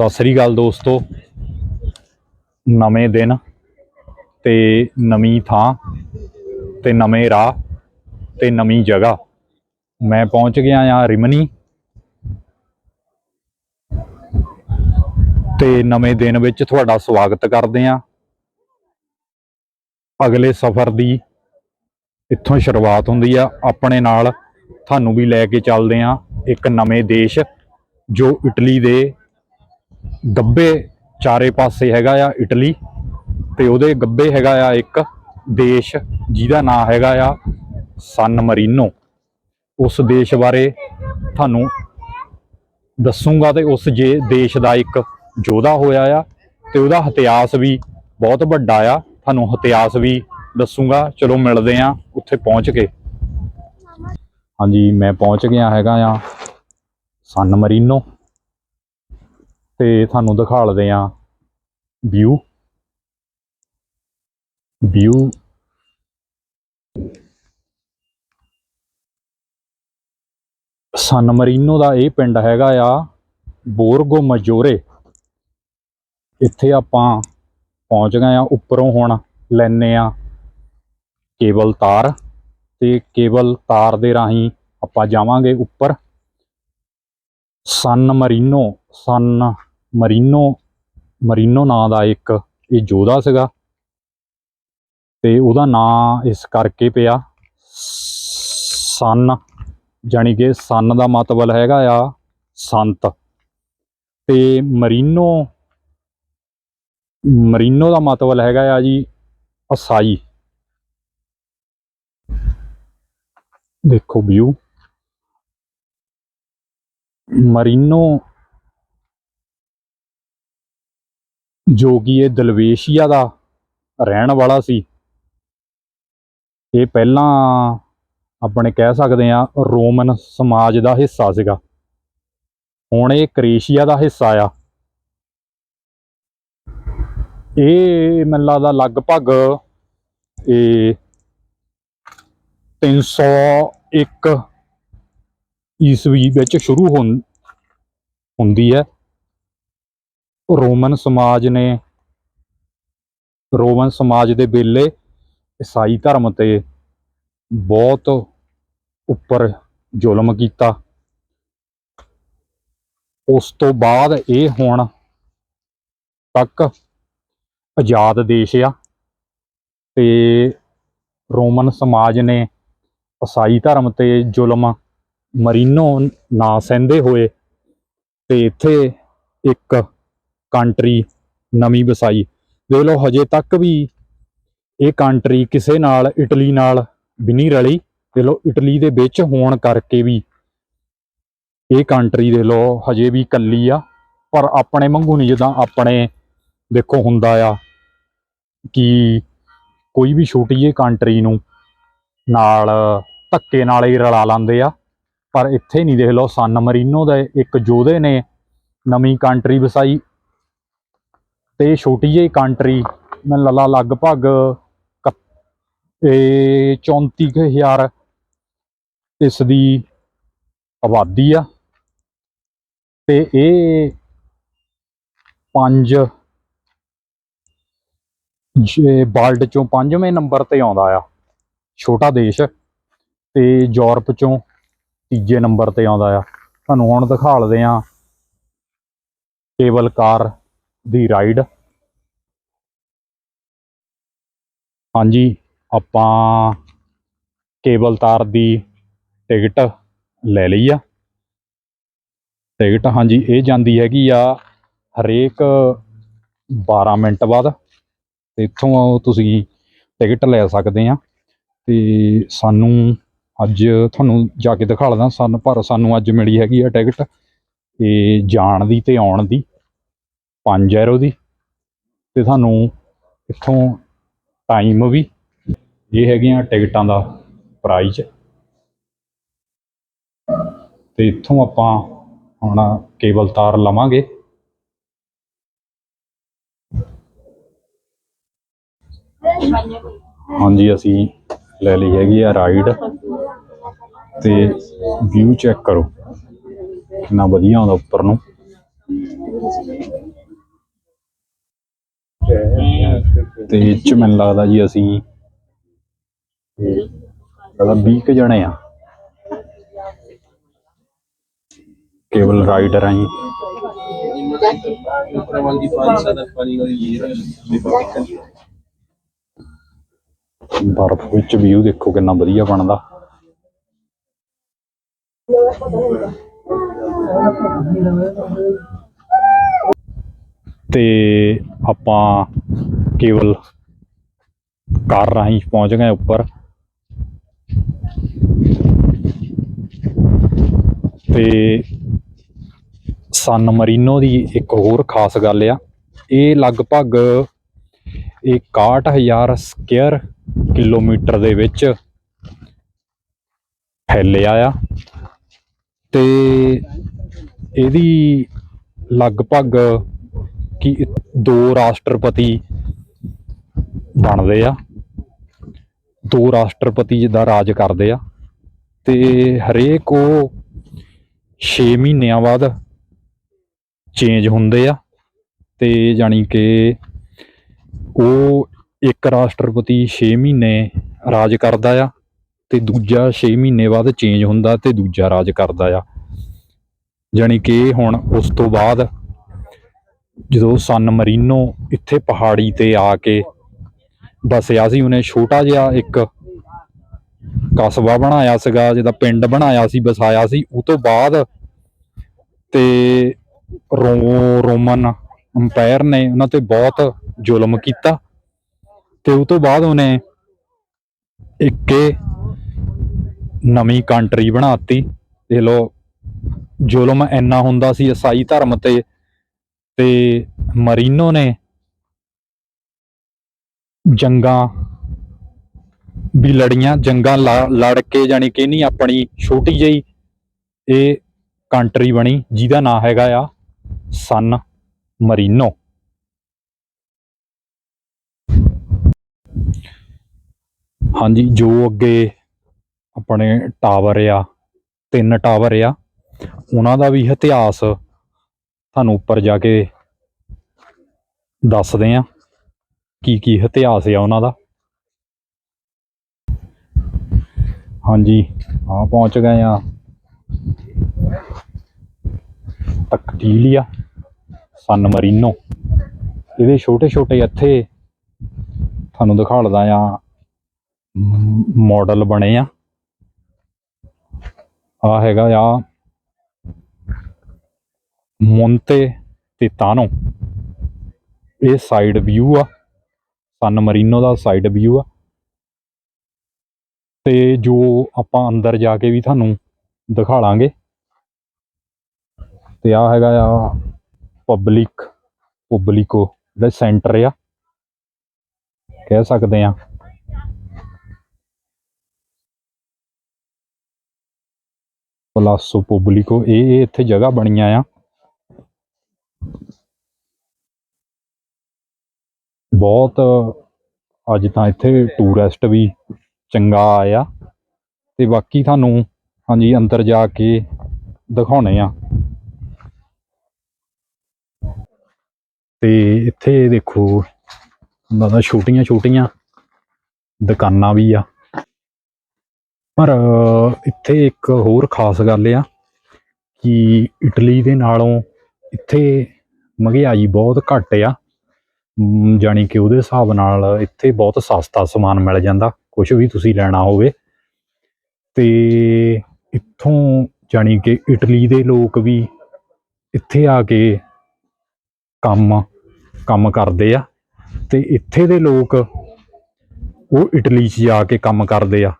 ਸਤਿ ਸ੍ਰੀ ਅਕਾਲ ਦੋਸਤੋ। ਨਵੇਂ ਦਿਨ ਤੇ ਨਵੀਂ ਥਾਂ ਤੇ ਨਵੇਂ ਰਾਹ ਤੇ ਨਵੀਂ ਜਗ੍ਹਾ। ਮੈਂ ਪਹੁੰਚ ਗਿਆ ਆ ਰਿਮਨੀ। ਤੇ ਨਵੇਂ ਦਿਨ ਵਿੱਚ ਤੁਹਾਡਾ ਸਵਾਗਤ ਕਰਦੇ ਆ ਅਗਲੇ ਸਫ਼ਰ ਦੀ ਇੱਥੋਂ ਸ਼ੁਰੂਆਤ ਹੁੰਦੀ ਆ। ਆਪਣੇ ਨਾਲ ਤੁਹਾਨੂੰ ਵੀ ਲੈ ਕੇ ਚੱਲਦੇ ਆ ਇੱਕ ਨਵੇਂ ਦੇਸ਼ ਜੋ ਇਟਲੀ ਦੇ ਗੱਬੇ ਚਾਰੇ ਪਾਸੇ ਹੈਗਾ ਆ ਇਟਲੀ ਤੇ ਉਹਦੇ ਗੱਬੇ ਹੈਗਾ ਆ ਇੱਕ ਦੇਸ਼ ਜਿਹਦਾ ਨਾਮ ਹੈਗਾ ਆ ਸਨ ਮਰੀਨੋ। ਉਸ ਦੇਸ਼ ਬਾਰੇ ਤੁਹਾਨੂੰ ਦੱਸੂਗਾ ਤੇ ਉਸ ਜੇ ਦੇਸ਼ ਦਾ ਇੱਕ ਯੋਧਾ ਹੋਇਆ ਆ ਤੇ ਉਹਦਾ ਇਤਿਹਾਸ ਵੀ ਬਹੁਤ ਵੱਡਾ ਆ। ਤੁਹਾਨੂੰ ਇਤਿਹਾਸ ਵੀ ਦੱਸੂਗਾ। ਚਲੋ ਮਿਲਦੇ ਆ ਉੱਥੇ ਪਹੁੰਚ ਕੇ। ਹਾਂਜੀ, ਮੈਂ ਪਹੁੰਚ ਗਿਆ ਹੈਗਾ ਆ ਸਨ ਮਰੀਨੋ। ਤੇ ਤੁਹਾਨੂੰ ਦਿਖਾ ਲਦੇ ਆ ਵਿਊ ਵਿਊ ਸਨ ਮਰੀਨੋ ਦਾ ਇਹ ਪਿੰਡ ਹੈਗਾ ਆ ਬੋਰਗੋ ਮਜੋਰੇ। ਇੱਥੇ ਆਪਾਂ ਪਹੁੰਚ ਗਏ ਆ, ਉੱਪਰੋਂ ਹੁਣ ਲੈਨੇ ਆ ਕੇਬਲ ਤਾਰ ਤੇ ਕੇਬਲ ਤਾਰ ਦੇ ਰਾਹੀਂ ਆਪਾਂ ਜਾਵਾਂਗੇ ਉੱਪਰ। ਸਨ ਮਰੀਨੋ ਸਨ ਮਰੀਨੋ ਮਰੀਨੋ ਨਾਂ ਦਾ ਇੱਕ, ਇਹ ਯੋਧਾ ਸੀਗਾ। ਤੇ ਉਹਦਾ ਨਾਂ ਇਸ ਕਰਕੇ ਪਿਆ, ਸਨ, ਜਾਣੀ ਕਿ ਸਨ ਦਾ ਮਤਲਬ ਹੈਗਾ ਆ, ਸੰਤ। ਤੇ ਮਰੀਨੋ ਮਰੀਨੋ ਦਾ ਮਤਲਬ ਹੈਗਾ ਆ ਜੀ, ਅਸਾਈ। ਦੇਖੋ ਵਿਊ। ਮਰੀਨੋ ਜੋ ਕਿ ਇਹ ਦਲਵੇਸ਼ੀਆ ਦਾ ਰਹਿਣ ਵਾਲਾ ਸੀ। ਇਹ ਪਹਿਲਾਂ ਆਪਣੇ ਕਹਿ ਸਕਦੇ ਆ ਰੋਮਨ ਸਮਾਜ ਦਾ ਹਿੱਸਾ ਸੀਗਾ। ਹੁਣ ਇਹ ਕ੍ਰੇਸ਼ੀਆ ਦਾ ਹਿੱਸਾ ਆ। ਇਹ ਮੈਨੂੰ ਲੱਗਦਾ ਲਗਭਗ ਇਹ 301 ਈਸਵੀ ਵਿੱਚ ਸ਼ੁਰੂ ਹੋਣ, ਹੁੰਦੀ ਹੈ। ਰੋਮਨ ਸਮਾਜ ਨੇ, ਰੋਮਨ ਸਮਾਜ ਦੇ ਵੇਲੇ ਈਸਾਈ ਧਰਮ ਤੇ ਬਹੁਤ ਉੱਪਰ ਜ਼ੁਲਮ ਕੀਤਾ। ਉਸ ਤੋਂ ਬਾਅਦ ਇਹ ਹੁਣ ਤੱਕ ਆਜ਼ਾਦ ਦੇਸ਼ ਆ ਤੇ ਰੋਮਨ ਸਮਾਜ ਨੇ ਈਸਾਈ ਧਰਮ ਤੇ ਜ਼ੁਲਮ ਮਰੀਨੋ ਨਾ ਸਹਿੰਦੇ ਹੋਏ ਤੇ ਇੱਥੇ ਇੱਕ ਕੰਟਰੀ ਨਵੀਂ ਵਸਾਈ। ਦੇਖ ਲਓ, ਹਜੇ ਤੱਕ ਵੀ ਇਹ ਕੰਟਰੀ ਕਿਸੇ ਨਾਲ, ਇਟਲੀ ਨਾਲ ਵੀ ਨਹੀਂ ਰਲੀ। ਦੇਖ ਲਓ, ਇਟਲੀ ਦੇ ਵਿੱਚ ਹੋਣ ਕਰਕੇ ਵੀ ਇਹ ਕੰਟਰੀ ਦੇਖ ਲਓ, ਹਜੇ ਵੀ ਕੱਲੀ ਆ। ਪਰ ਆਪਣੇ ਵਾਂਗੂ ਨਹੀਂ, ਜਿੱਦਾਂ ਆਪਣੇ ਦੇਖੋ ਹੁੰਦਾ ਆ ਕਿ ਕੋਈ ਵੀ ਛੋਟੀ ਜਿਹੀ ਕੰਟਰੀ ਨੂੰ ਨਾਲ ਧੱਕੇ ਨਾਲ ਹੀ ਰਲਾ ਲਾਂਦੇ ਆ। ਪਰ ਇੱਥੇ ਨਹੀਂ, ਦੇਖ ਲਓ ਸਨ ਮਰੀਨੋ ਦੇ ਇੱਕ ਯੋਧੇ ਨੇ ਨਵੀਂ ਕੰਟਰੀ ਵਸਾਈ। ਤੇ ਛੋਟੀ ਜਿਹੀ ਕੰਟਰੀ ਮੈਨੂੰ ਲੱਲਾ ਲਗਭਗ ਕ- ਇਹ 34000 ਇਸ ਦੀ ਆਬਾਦੀ ਆ। ਤੇ ਇਹ ਪੰਜ, ਜੇ ਵਰਲਡ ਚੋਂ ਪੰਜਵੇਂ ਨੰਬਰ ਤੇ ਆਉਂਦਾ ਆ। ਛੋਟਾ ਦੇਸ਼, ਤੇ ਯੂਰਪ ਚੋਂ ਤੀਜੇ ਨੰਬਰ ਤੇ ਆਉਂਦਾ ਆ। ਤੁਹਾਨੂੰ ਹੁਣ ਦਿਖਾ ਲਦੇ ਆ ਕੇਬਲ ਕਾਰ ਦੀ ਰਾਈਡ ਹਾਂਜੀ, ਆਪਾਂ ਕੇਬਲ ਤਾਰ ਦੀ ਟਿਕਟ ਲੈ ਲਈ ਆ। ਟਿਕਟ ਹਾਂਜੀ, ਇਹ ਜਾਂਦੀ ਹੈਗੀ ਆ ਹਰੇਕ 12 ਮਿੰਟ ਬਾਅਦ। ਇੱਥੋਂ ਤੁਸੀਂ ਟਿਕਟ ਲੈ ਸਕਦੇ ਆ। ਤੇ ਸਾਨੂੰ ਅੱਜ ਤੁਹਾਨੂੰ ਜਾ ਕੇ ਦਿਖਾ ਲਦਾ। ਸਾਨੂੰ, ਪਰ ਸਾਨੂੰ ਅੱਜ ਮਿਲੀ ਹੈਗੀ ਆ ਟਿਕਟ ਤੇ ਜਾਣ ਦੀ ਤੇ ਆਉਣ ਦੀ। 5 ਐਰੋ ਦੀ ਤੇ ਸਾਨੂੰ ਇੱਥੋਂ ਟਾਈਮ ਵੀ ਇਹ ਹੈਗੀਆਂ ਟਿਕਟਾਂ ਦਾ ਪ੍ਰਾਈਸ ਤੇ ਇੱਥੋਂ ਆਪਾਂ ਹੁਣ ਕੇਬਲ ਤਾਰ ਲਵਾਂਗੇ। ਹਾਂਜੀ, ਅਸੀਂ ਲੈ ਲਈ ਹੈਗੀ ਆ ਰਾਈਡ ਤੇ ਵਿਊ ਚੈੱਕ ਕਰੋ। ਕਿੰਨਾ ਵਧੀਆ ਆਉਂਦਾ ਉੱਪਰ ਨੂੰ। ਤੇ ਇਹ 'ਚ ਮੈਨੂੰ ਲੱਗਦਾ ਜੀ ਅਸੀਂ ਇਹ ਲੱਗਦਾ 20 ਕੁ ਜਣੇ ਆ ਕੇਵਲ ਰਾਈਡਰ ਆਂ ਜੀ Trabalho de pança da farinha de fabricante. ਬਰਫ਼ ਵਿੱਚ ਵਿਊ ਦੇਖੋ ਕਿੰਨਾ ਵਧੀਆ ਬਣਦਾ ਤੇ ਆਪਾਂ ਕੇਵਲ ਕਾਰ ਰਾਹੀਂ ਪਹੁੰਚ ਗਏ ਉੱਪਰ। ਤੇ ਸਨ ਮਰੀਨੋ ਦੀ ਇੱਕ ਹੋਰ ਖਾਸ ਗੱਲ ਆ, ਇਹ ਲਗਭਗ ਇਹ 61000 ਸਕੁਅਰ ਕਿਲੋਮੀਟਰ ਦੇ ਵਿੱਚ ਫੈਲਿਆ ਆ। ਤੇ ਇਹਦੀ ਲਗਭਗ ਕਿ, ਦੋ ਰਾਸ਼ਟਰਪਤੀ ਬਣਦੇ ਆ। ਦੋ ਰਾਸ਼ਟਰਪਤੀ ਜਿੱਦਾਂ ਰਾਜ ਕਰਦੇ ਆ ਤੇ ਹਰੇਕ ਉਹ 6 ਮਹੀਨਿਆਂ ਬਾਅਦ ਚੇਂਜ ਹੁੰਦੇ ਆ ਤੇ ਜਾਣੀ ਕਿ ਉਹ ਇੱਕ ਰਾਸ਼ਟਰਪਤੀ 6 ਮਹੀਨੇ ਰਾਜ ਕਰਦਾ ਆ ਤੇ ਦੂਜਾ 6 ਮਹੀਨੇ ਬਾਅਦ ਚੇਂਜ ਹੁੰਦਾ ਤੇ ਦੂਜਾ ਰਾਜ ਕਰਦਾ ਆ। ਜਾਣੀ ਕਿ ਹੁਣ ਉਸ ਤੋਂ ਬਾਅਦ ਜਦੋਂ ਸਨ ਮਰੀਨੋ ਇੱਥੇ ਪਹਾੜੀ ਤੇ ਆ ਕੇ ਬਸਿਆ ਸੀ, ਉਹਨੇ ਛੋਟਾ ਜਿਹਾ ਇੱਕ ਕਸਬਾ ਬਣਾਇਆ ਸੀਗਾ, ਜਿਹਦਾ ਪਿੰਡ ਬਣਾਇਆ ਸੀ, ਵਸਾਇਆ ਸੀ, ਉਹ ਤੋਂ ਬਾਅਦ ਤੇ ਰੋ, ਰੋਮਨ ਅੰਪਾਇਰ ਨੇ ਉਹਨਾਂ ਤੇ ਬਹੁਤ ਜ਼ੁਲਮ ਕੀਤਾ ਤੇ ਉਹ ਤੋਂ ਬਾਅਦ ਉਹਨੇ ਇੱਕ ਨਵੀਂ ਕੰਟਰੀ ਬਣਾਤੀ। ਦੇਖ ਲਓ, ਜ਼ੁਲਮ ਇੰਨਾ ਹੁੰਦਾ ਸੀ, ਈਸਾਈ ਧਰਮ ਤੇ ਤੇ ਮਰੀਨੋ ਨੇ ਜੰਗਾਂ ਵੀ ਲੜੀਆਂ ਜੰਗਾਂ ਲਾ- ਲੜ ਕੇ ਜਾਣੀ ਕਿ ਨਹੀਂ, ਆਪਣੀ ਛੋਟੀ ਜਿਹੀ ਇਹ ਕੰਟਰੀ ਬਣੀ, ਜਿਹਦਾ ਨਾਂ ਹੈਗਾ ਆ ਸਨ ਮਰੀਨੋ ਹਾਂਜੀ, ਜੋ ਅੱਗੇ ਆਪਣੇ ਟਾਵਰ ਆ, ਤਿੰਨ ਟਾਵਰ ਆ, ਉਹਨਾਂ ਦਾ ਵੀ ਇਤਿਹਾਸ ਤੁਹਾਨੂੰ ਉੱਪਰ ਜਾ ਕੇ ਦੱਸਦੇ ਆ। ਕੀ ਕੀ ਇਤਿਹਾਸ ਆ ਉਹਨਾਂ ਦਾ? ਹਾਂਜੀ ਆ ਪਹੁੰਚ ਗਏ ਆ ਤਕਟੀਲੀਆ ਸਨ ਮਰੀਨੋ। ਇਹਦੇ ਛੋਟੇ ਛੋਟੇ ਇੱਥੇ ਤੁਹਾਨੂੰ ਦਿਖਾਲਦਾ ਆ ਮਾਡਲ ਬਣੇ ਆ। ਆ ਹੈਗਾ ਆ, ਮੋਂਤੇ ਤਿਤਾਨੋ। ਇਹ ਸਾਈਡ ਵਿਊ ਆ। ਸਨ ਮਰੀਨੋ ਦਾ ਸਾਈਡ ਵਿਊ ਆ। ਤੇ ਜੋ ਆਪਾਂ ਅੰਦਰ ਜਾ ਕੇ ਵੀ ਤੁਹਾਨੂੰ ਦਿਖਾਲਾਂਗੇ ਤੇ ਆ ਹੈਗਾ ਆ ਪਬਲਿਕ ਪਬਲਿਕੋ ਜਿਹੜਾ ਸੈਂਟਰ ਆ। ਕਹਿ ਸਕਦੇ ਆ। ਪਲਾਸੋ ਪਬਲਿਕੋ ਇਹ ਇਹ ਇੱਥੇ ਜਗ੍ਹਾ ਬਣੀਆਂ ਆ। ਬਹੁਤ ਅੱਜ ਤਾਂ ਇੱਥੇ ਟੂਰਿਸਟ ਵੀ ਚੰਗਾ ਆਇਆ ਅਤੇ ਬਾਕੀ ਤੁਹਾਨੂੰ ਹਾਂਜੀ ਅੰਦਰ ਜਾ ਕੇ ਦਿਖਾਉਣੇ ਆ। ਤੇ ਇੱਥੇ ਦੇਖੋ ਮਤਲਬ ਛੋਟੀਆਂ ਛੋਟੀਆਂ ਦੁਕਾਨਾਂ ਵੀ ਆ। ਪਰ ਇੱਥੇ ਇੱਕ ਹੋਰ ਖਾਸ ਗੱਲ ਆ ਕਿ ਇਟਲੀ ਦੇ ਨਾਲੋਂ ਇੱਥੇ ਮਹਿੰਗਾਈ ਬਹੁਤ ਘੱਟ ਆ। ਮ, ਜਾਣੀ ਕਿ ਉਹਦੇ ਹਿਸਾਬ ਨਾਲ ਇੱਥੇ ਬਹੁਤ ਸਸਤਾ ਸਮਾਨ ਮਿਲ ਜਾਂਦਾ ਕੁਝ ਵੀ ਤੁਸੀਂ ਲੈਣਾ ਹੋਵੇ। ਤੇ ਇੱਥੋਂ ਜਾਣੀ ਕਿ ਇਟਲੀ ਦੇ ਲੋਕ ਵੀ ਇੱਥੇ ਆ ਕੇ ਕੰਮ ਕੰਮ ਕਰਦੇ ਆ। ਤੇ ਇੱਥੇ ਦੇ ਲੋਕ ਉਹ ਇਟਲੀ 'ਚ ਜਾ ਕੇ ਕੰਮ ਕਰਦੇ ਆ।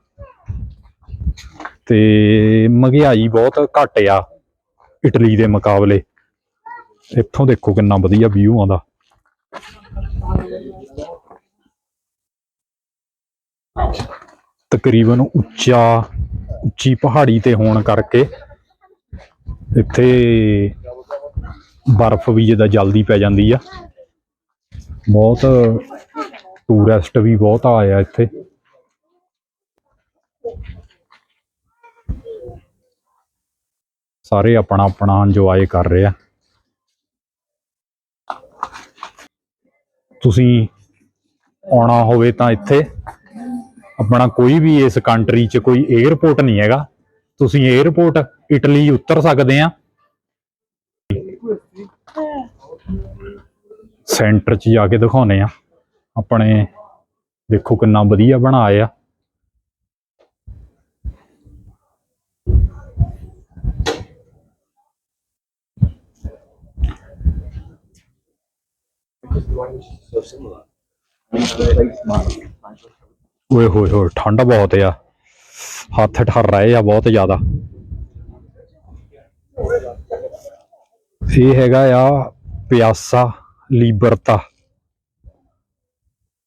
ਤੇ ਮਹਿੰਗਾਈ ਬਹੁਤ ਘੱਟ ਆ ਇਟਲੀ ਦੇ ਮੁਕਾਬਲੇ। ਇੱਥੋਂ ਦੇਖੋ ਕਿੰਨਾ ਵਧੀਆ ਵਿਊ ਆਉਂਦਾ। ਤਕਰੀਬਨ ਉੱਚਾ, ਉੱਚੀ ਪਹਾੜੀ ਤੇ ਹੋਣ ਕਰਕੇ ਇੱਥੇ ਬਰਫ਼ ਵੀ ਜਿਹਦਾ ਜਲਦੀ ਪੈ ਜਾਂਦੀ ਆ। ਬਹੁਤ ਟੂਰਿਸਟ ਵੀ ਬਹੁਤ ਆਇਆ ਇੱਥੇ। ਸਾਰੇ ਆਪਣਾ ਆਪਣਾ ਇੰਜੋਏ ਕਰ ਰਹੇ ਆ। ਤੁਸੀਂ ਆਉਣਾ ਹੋਵੇ ਤਾਂ ਇੱਥੇ। ਆਪਣਾ ਕੋਈ ਵੀ ਇਸ ਕੰਟਰੀ 'ਚ ਕੋਈ 에ਅਰਪੋਰਟ ਨਹੀਂ ਹੈਗਾ। ਤੁਸੀਂ 에ਅਰਪੋਰਟ ਇਟਲੀ ਉਤਰ ਸਕਦੇ ਆ। ਸੈਂਟਰ 'ਚ ਜਾ ਕੇ ਦਿਖਾਉਨੇ ਆ। ਆਪਣੇ ਦੇਖੋ ਕਿੰਨਾ ਵਧੀਆ ਬਣਾਇਆ। ਓਏ ਹੋਏ ਹੋਏ, ਠੰਡ ਬਹੁਤ ਆ। ਹੱਥ ਠਰ ਰਹੇ ਆ ਬਹੁਤ ਜ਼ਿਆਦਾ। ਇਹ ਹੈਗਾ ਆ ਪਿਆਸਾ ਲੀਬਰਤਾ।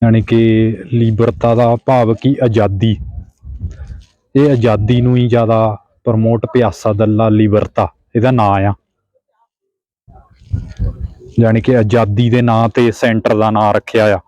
ਯਾਨੀ ਕਿ ਲੀਬਰਤਾ ਦਾ ਭਾਵ ਕੀ ਆਜ਼ਾਦੀ। ਇਹ ਆਜ਼ਾਦੀ ਨੂੰ ਹੀ ਜ਼ਿਆਦਾ ਪ੍ਰਮੋਟ ਪਿਆਸਾ, ਦੱਲਾ, ਲੀਬਰਤਾ, ਇਹਦਾ ਨਾਂ ਆ। ਯਾਨੀ ਕਿ ਆਜ਼ਾਦੀ ਦੇ ਨਾਂ ਤੇ ਸੈਂਟਰ ਦਾ ਨਾਂ ਰੱਖਿਆ ਆ।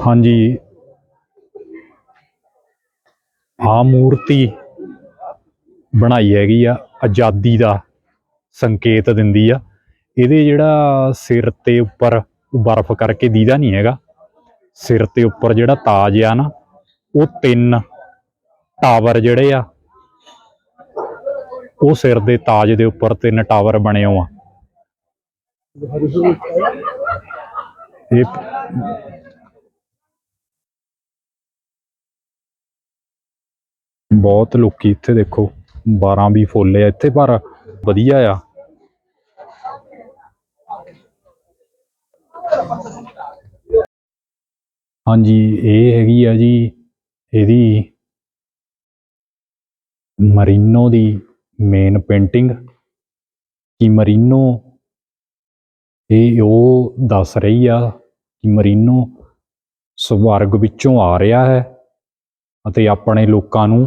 ਹਾਂਜੀ। ਆ ਮੂਰਤੀ ਬਣਾਈ ਹੈਗੀ ਆ, ਆਜ਼ਾਦੀ ਦਾ ਸੰਕੇਤ ਦਿੰਦੀ ਆ। ਇਹਦੇ ਜਿਹੜਾ ਸਿਰ ਤੇ ਉੱਪਰ ਬਰਫ਼ ਕਰਕੇ ਦੀਦਾ ਨਹੀਂ ਹੈਗਾ। ਸਿਰ ਤੇ ਉੱਪਰ ਜਿਹੜਾ ਤਾਜ ਆ ਨਾ, ਉਹ ਤਿੰਨ ਟਾਵਰ ਜਿਹੜੇ ਆ, ਉਹ ਸਿਰ ਦੇ ਤਾਜ ਦੇ ਉੱਪਰ ਤਿੰਨ ਟਾਵਰ ਬਣੇ ਹੋ ਆ। ਇਹ ਬਹੁਤ ਲੋਕੀ ਇੱਥੇ ਦੇਖੋ। 12 ਵੀ ਫੁੱਲ ਆ ਇੱਥੇ, ਪਰ ਵਧੀਆ ਆ। ਹਾਂਜੀ, ਇਹ ਹੈਗੀ ਆ ਜੀ ਇਹਦੀ ਮਰੀਨੋ ਦੀ ਮੇਨ ਪੇਂਟਿੰਗ ਕਿ ਮਰੀਨੋ, ਇਹ ਉਹ ਦੱਸ ਰਹੀ ਆ ਕਿ ਮਰੀਨੋ ਸਵਰਗ ਵਿੱਚੋਂ ਆ ਰਿਹਾ ਹੈ ਅਤੇ ਆਪਣੇ ਲੋਕਾਂ ਨੂੰ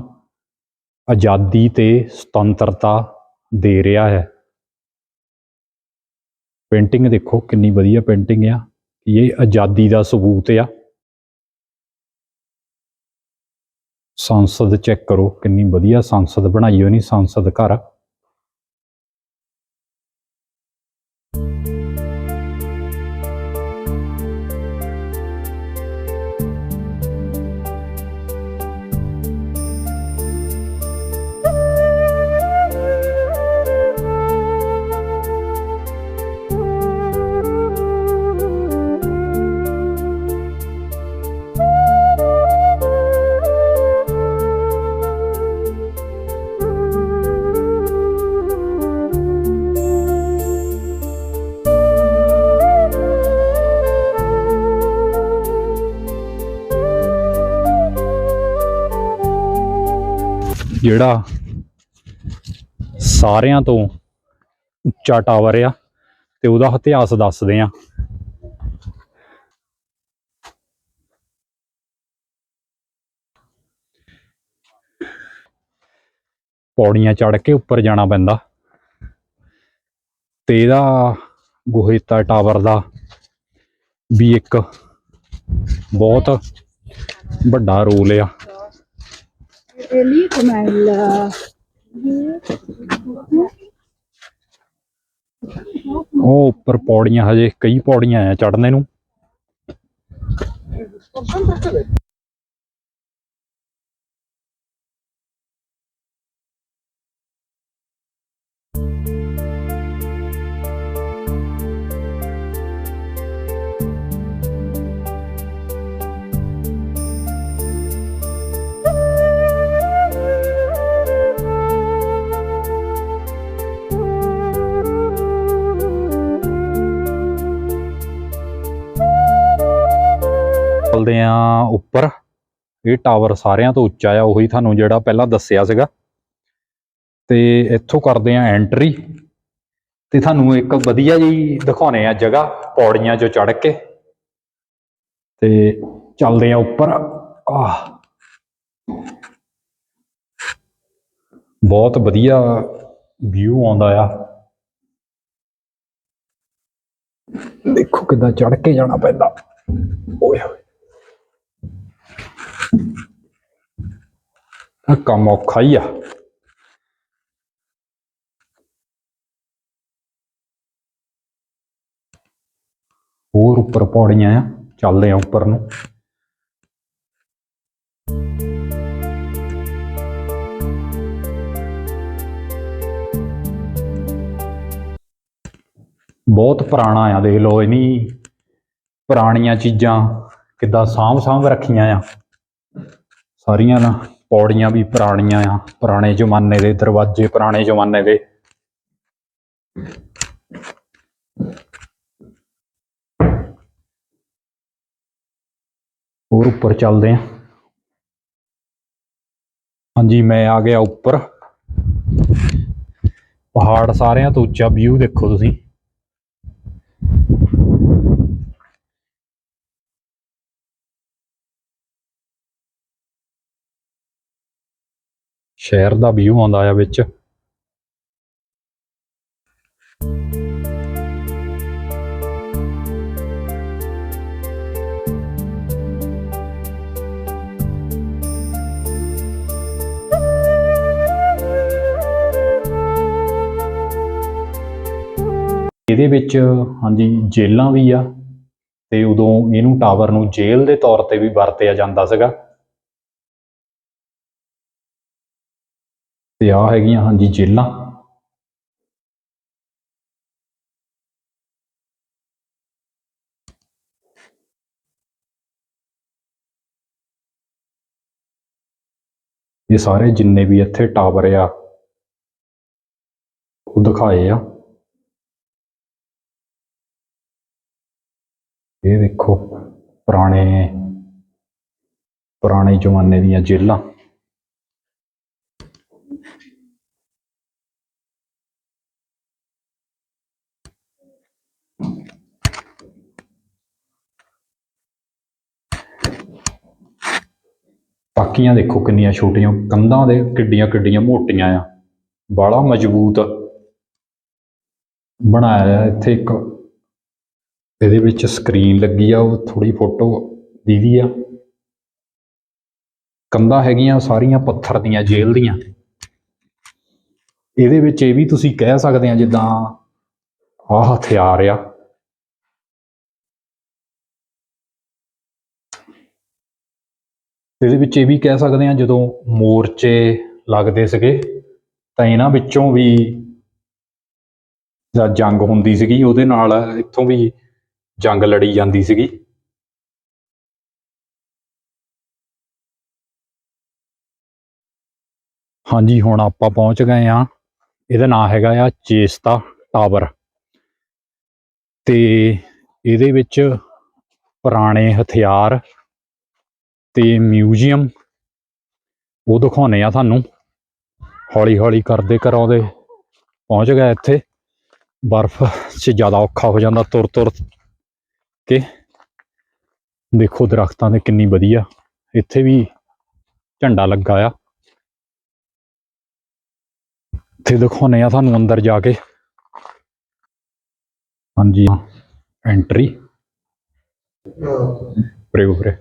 ਆਜ਼ਾਦੀ ਤੇ ਸੁਤੰਤਰਤਾ ਦੇ ਰਿਹਾ ਹੈ। ਪੇਂਟਿੰਗ ਦੇਖੋ, ਕਿੰਨੀ ਵਧੀਆ ਪੇਂਟਿੰਗ ਆ। ਇਹ ਆਜ਼ਾਦੀ ਦਾ ਸਬੂਤ ਆ? ਸੰਸਦ ਚੈੱਕ ਕਰੋ, ਕਿੰਨੀ ਵਧੀਆ ਸੰਸਦ ਬਣਾਈ ਹੋਈ ਨਹੀਂ ਸੰਸਦ ਘਰ। ਜਿਹੜਾ ਸਾਰਿਆਂ ਤੋਂ ਉੱਚਾ ਟਾਵਰ ਆ ਤੇ ਉਹਦਾ ਇਤਿਹਾਸ ਦੱਸਦੇ ਆ। ਪੌੜੀਆਂ ਚੜ੍ਹ ਕੇ ਉੱਪਰ ਜਾਣਾ ਪੈਂਦਾ ਤੇ ਇਹਦਾ ਗੋਹੇਤਾ ਟਾਵਰ ਦਾ ਵੀ ਇੱਕ ਬਹੁਤ ਵੱਡਾ ਰੋਲ ਆ। E lì com'è il... ਉਹ ਉੱਪਰ ਪੌੜੀਆਂ ਹਜੇ ਕਈ ਪੌੜੀਆਂ ਆ ਚੜ੍ਹਨੇ ਨੂੰ। ਚੱਲਦੇ ਆ ਉੱਪਰ। ਇਹ ਟਾਵਰ ਸਾਰਿਆਂ ਤੋਂ ਉੱਚਾ ਆ, ਉਹੀ ਤੁਹਾਨੂੰ ਜਿਹੜਾ ਪਹਿਲਾਂ ਦੱਸਿਆ ਸੀਗਾ। ਤੇ ਇੱਥੋਂ ਕਰਦੇ ਆ ਐਂਟਰੀ ਤੇ ਤੁਹਾਨੂੰ ਇੱਕ ਵਧੀਆ ਜੀ ਦਿਖਾਉਣੇ ਆ ਜਗ੍ਹਾ, ਪੌੜੀਆਂ 'ਚੋਂ ਚੜ ਕੇ। ਤੇ ਚੱਲਦੇ ਆ ਉੱਪਰ। ਆਹ। ਬਹੁਤ ਵਧੀਆ ਵਿਊ ਆਉਂਦਾ ਆ। ਦੇਖੋ ਕਿੱਦਾਂ ਚੜ ਕੇ ਜਾਣਾ ਪੈਂਦਾ। ਓਏ ਹੋਏ। ਆ ਕੰਮ ਔਖਾ ਹੀ ਆ। ਹੋਰ ਉੱਪਰ ਪੌੜੀਆਂ ਆ, ਚੱਲਦੇ ਆ ਉੱਪਰ ਨੂੰ। ਬਹੁਤ ਪੁਰਾਣਾ ਆ, ਦੇਖ ਲਓ ਇਹਨੀ ਪੁਰਾਣੀਆਂ ਚੀਜ਼ਾਂ ਕਿੱਦਾਂ ਸਾਂਭ ਸਾਂਭ ਰੱਖੀਆਂ ਆ। ਸਾਰੀਆਂ ਨਾ ਪੌੜੀਆਂ ਵੀ ਪੁਰਾਣੀਆਂ ਆ, ਪੁਰਾਣੇ ਜ਼ਮਾਨੇ ਦੇ ਦਰਵਾਜ਼ੇ, ਪੁਰਾਣੇ ਜ਼ਮਾਨੇ ਦੇ। ਹੋਰ ਉੱਪਰ ਚੱਲਦੇ ਆ ਹਾਂਜੀ, ਮੈਂ ਆ ਗਿਆ ਉੱਪਰ। ਪਹਾੜ ਸਾਰਿਆਂ ਤੋਂ ਉੱਚਾ ਵਿਊ ਦੇਖੋ ਤੁਸੀਂ। ਸ਼ਹਿਰ ਦਾ ਵਿਊ ਆਉਂਦਾ ਆ ਵਿੱਚ। ਇਹਦੇ ਵਿੱਚ ਹਾਂਜੀ, ਜੇਲਾਂ ਵੀ ਆ, ਤੇ ਉਦੋਂ ਇਹਨੂੰ ਟਾਵਰ ਨੂੰ ਜੇਲ੍ਹ ਦੇ ਤੌਰ ਤੇ ਵੀ ਵਰਤਿਆ ਜਾਂਦਾ ਸੀਗਾ। ਤੇ ਆ ਹੈਗੀਆਂ ਹਾਂਜੀ ਜੇਲਾਂ। ਇਹ ਸਾਰੇ ਜਿੰਨੇ ਵੀ ਇੱਥੇ ਟਾਵਰ ਆ, ਉਹ ਦਿਖਾਏ ਆ। ਇਹ ਦੇਖੋ ਪੁਰਾਣੇ ਪੁਰਾਣੇ ਜ਼ਮਾਨੇ ਦੀਆਂ ਜੇਲਾਂ। ਟਾਕੀਆਂ ਦੇਖੋ ਕਿੰਨੀਆਂ ਛੋਟੀਆਂ, ਕੰਧਾਂ ਦੇ ਕਿੱਡੀਆਂ ਕਿੱਡੀਆਂ ਮੋਟੀਆਂ ਆ। ਬਾਲਾ ਮਜ਼ਬੂਤ ਬਣਾਇਆ ਇੱਥੇ ਇੱਕ। ਇਹਦੇ ਵਿੱਚ ਸਕਰੀਨ ਲੱਗੀ ਆ, ਉਹ ਥੋੜੀ ਫੋਟੋ ਦੀਦੀ ਆ। ਕੰਧਾਂ ਹੈਗੀਆਂ ਸਾਰੀਆਂ ਪੱਥਰ ਦੀਆਂ, ਜੇਲ੍ਹ ਦੀਆਂ। ਇਹਦੇ ਵਿੱਚ ਇਹ ਵੀ ਤੁਸੀਂ ਕਹਿ ਸਕਦੇ ਆ ਜਿੱਦਾਂ ਆਹ ਹਥਿਆਰ ਆ। ਇਹਦੇ ਵਿੱਚ ਇਹ ਵੀ ਕਹਿ ਸਕਦੇ ਹਾਂ, ਜਦੋਂ ਮੋਰਚੇ ਲੱਗਦੇ ਸੀਗੇ, ਤਾਂ ਇਹਨਾਂ ਵਿੱਚੋਂ ਵੀ ਜਦ ਜੰਗ ਹੁੰਦੀ ਸੀਗੀ, ਉਹਦੇ ਨਾਲ ਇੱਥੋਂ ਵੀ ਜੰਗ ਲੜੀ ਜਾਂਦੀ ਸੀਗੀ। ਹਾਂਜੀ, ਹੁਣ ਆਪਾਂ ਪਹੁੰਚ ਗਏ ਆ ਇਹਦਾ ਨਾਮ ਹੈਗਾ ਆ ਚੇਸਤਾ ਟਾਵਰ। ਤੇ ਇਹਦੇ ਵਿੱਚ ਪੁਰਾਣੇ ਹਥਿਆਰ ਤੇ ਮਿਊਜ਼ੀਅਮ। ਉਹ ਦਿਖਾਉਣੇ ਆ ਤੁਹਾਨੂੰ। ਹੌਲੀ ਹੌਲੀ ਕਰਦੇ ਕਰਾਉਂਦੇ। ਪਹੁੰਚ ਗਏ ਇੱਥੇ। ਬਰਫ਼ 'ਚ ਜ਼ਿਆਦਾ ਔਖਾ ਹੋ ਜਾਂਦਾ ਤੁਰ ਤੁਰ ਕੇ। ਦੇਖੋ ਦਰਖਤਾਂ ਦੇ ਕਿੰਨੀ ਵਧੀਆ। ਇੱਥੇ ਵੀ ਝੰਡਾ ਲੱਗਾ ਆ। ਇੱਥੇ ਦਿਖਾਉਣੇ ਆ ਤੁਹਾਨੂੰ ਅੰਦਰ ਜਾ ਕੇ। ਹਾਂਜੀ ਐਂਟਰੀ ਉਪਰੇ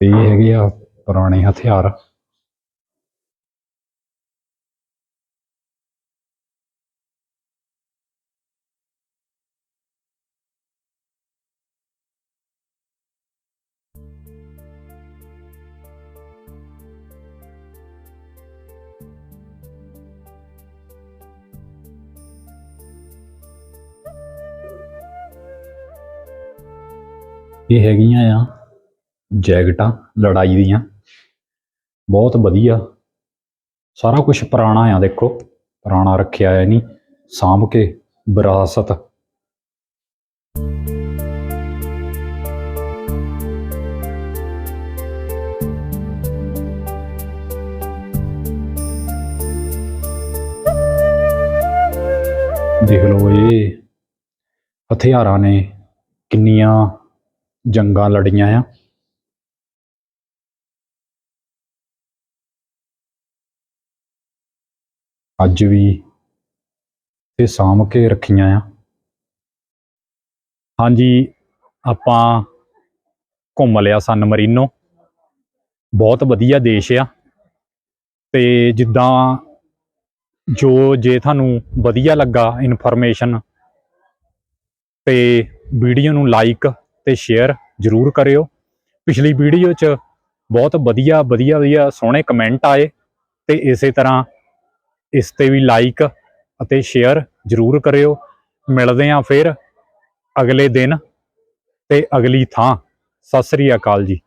ਉਪਰੇ ਇਹ ਹੈਗੇ ਆ ਪੁਰਾਣੇ ਹਥਿਆਰ। ਇਹ ਹੈਗੀਆਂ ਆ ਜੈਕਟਾਂ, ਲੜਾਈ ਦੀਆਂ। ਬਹੁਤ ਵਧੀਆ। ਸਾਰਾ ਕੁਝ ਪੁਰਾਣਾ ਆ, ਦੇਖੋ। ਪੁਰਾਣਾ ਰੱਖਿਆ ਹੈ ਨਹੀਂ, ਸਾਂਭ ਕੇ ਵਿਰਾਸਤ। ਦੇਖ ਲਓ ਇਹ। ਹਥਿਆਰਾਂ ਨੇ ਕਿੰਨੀਆਂ ਜੰਗਾਂ ਲੜੀਆਂ ਆ। ਅੱਜ ਵੀ ਇਹ ਸਾਂਭ ਕੇ ਰੱਖੀਆਂ ਆ। ਹਾਂਜੀ, ਆਪਾਂ ਘੁੰਮ ਲਿਆ ਸਨ ਮਰੀਨੋ ਬਹੁਤ ਵਧੀਆ ਦੇਸ਼ ਆ। ਤੇ ਜਿੱਦਾਂ ਜੋ ਜੇ ਤੁਹਾਨੂੰ ਵਧੀਆ ਲੱਗਾ ਇਨਫੋਰਮੇਸ਼ਨ ਤੇ ਵੀਡੀਓ ਨੂੰ ਲਾਈਕ ਤੇ ਸ਼ੇਅਰ ਜ਼ਰੂਰ ਕਰਿਓ। ਪਿਛਲੀ ਵੀਡੀਓ 'ਚ ਬਹੁਤ ਵਧੀਆ ਵਧੀਆ ਵਧੀਆ ਸੋਹਣੇ ਕਮੈਂਟ ਆਏ ਤੇ ਇਸੇ ਤਰ੍ਹਾਂ ਇਸ ਤੇ ਵੀ ਲਾਈਕ ਅਤੇ ਸ਼ੇਅਰ ਜ਼ਰੂਰ ਕਰਿਓ। ਮਿਲਦੇ ਹਾਂ ਫਿਰ ਅਗਲੇ ਦਿਨ ਤੇ ਅਗਲੀ ਥਾਂ। ਸਤਿ ਸ੍ਰੀ ਅਕਾਲ ਜੀ।